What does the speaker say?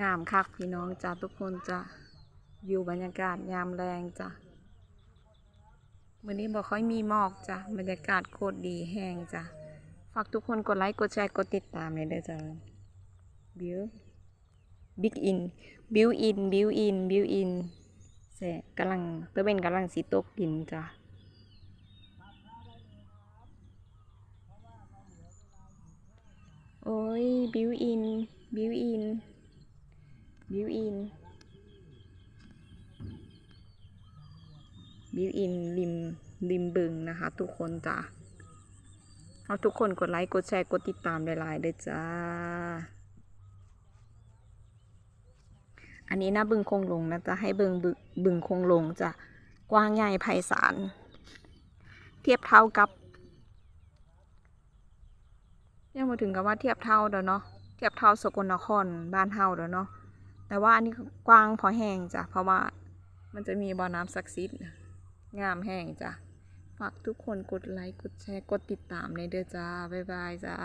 งามคักพี่น้องจ้าทุกคนจ้ะวิวบรรยากาศยามแรงจ้ะวันนี้บอกค่อยมีหมอกจ้ะบรรยากาศโคตรดีแห้งจ้ะฝากทุกคนกดไลค์กดแชร์กดติดตามเลยด้อจ้ะบิวบิ๊กอินบิวอินบิวอินบิวอินแสกำลังเตอเป็นกำลังสีตกดินจ้ะโอ้ยบิวอินบิวอิน บิวอินบิวอินริมริมบึงนะคะ ทุกคนจ้ะเอาทุกคนกดไลค์ กดแชร์ กดติดตามหลายๆเลยจ้า อันนี้นะบึงคงลงนะจะให้บึงบึบึงคงลงจะกว้างใหญ่ไพศาล เทียบเท่ากับยังมาถึงกับว่าเทียบเท่าเด้อเนาะ เทียบเท่าสกลนครบ้านเฮาเด้อเนาะ แต่ว่าอันนี้กว้างพอแห้งจ้ะ เพราะว่ามันจะมีบ่อน้ำศักดิ์สิทธิ์งามแห้งจ้ะ ฝากทุกคนกดไลค์ กดแชร์ กดติดตามในเด้อจ้า บ๊ายบายจ้า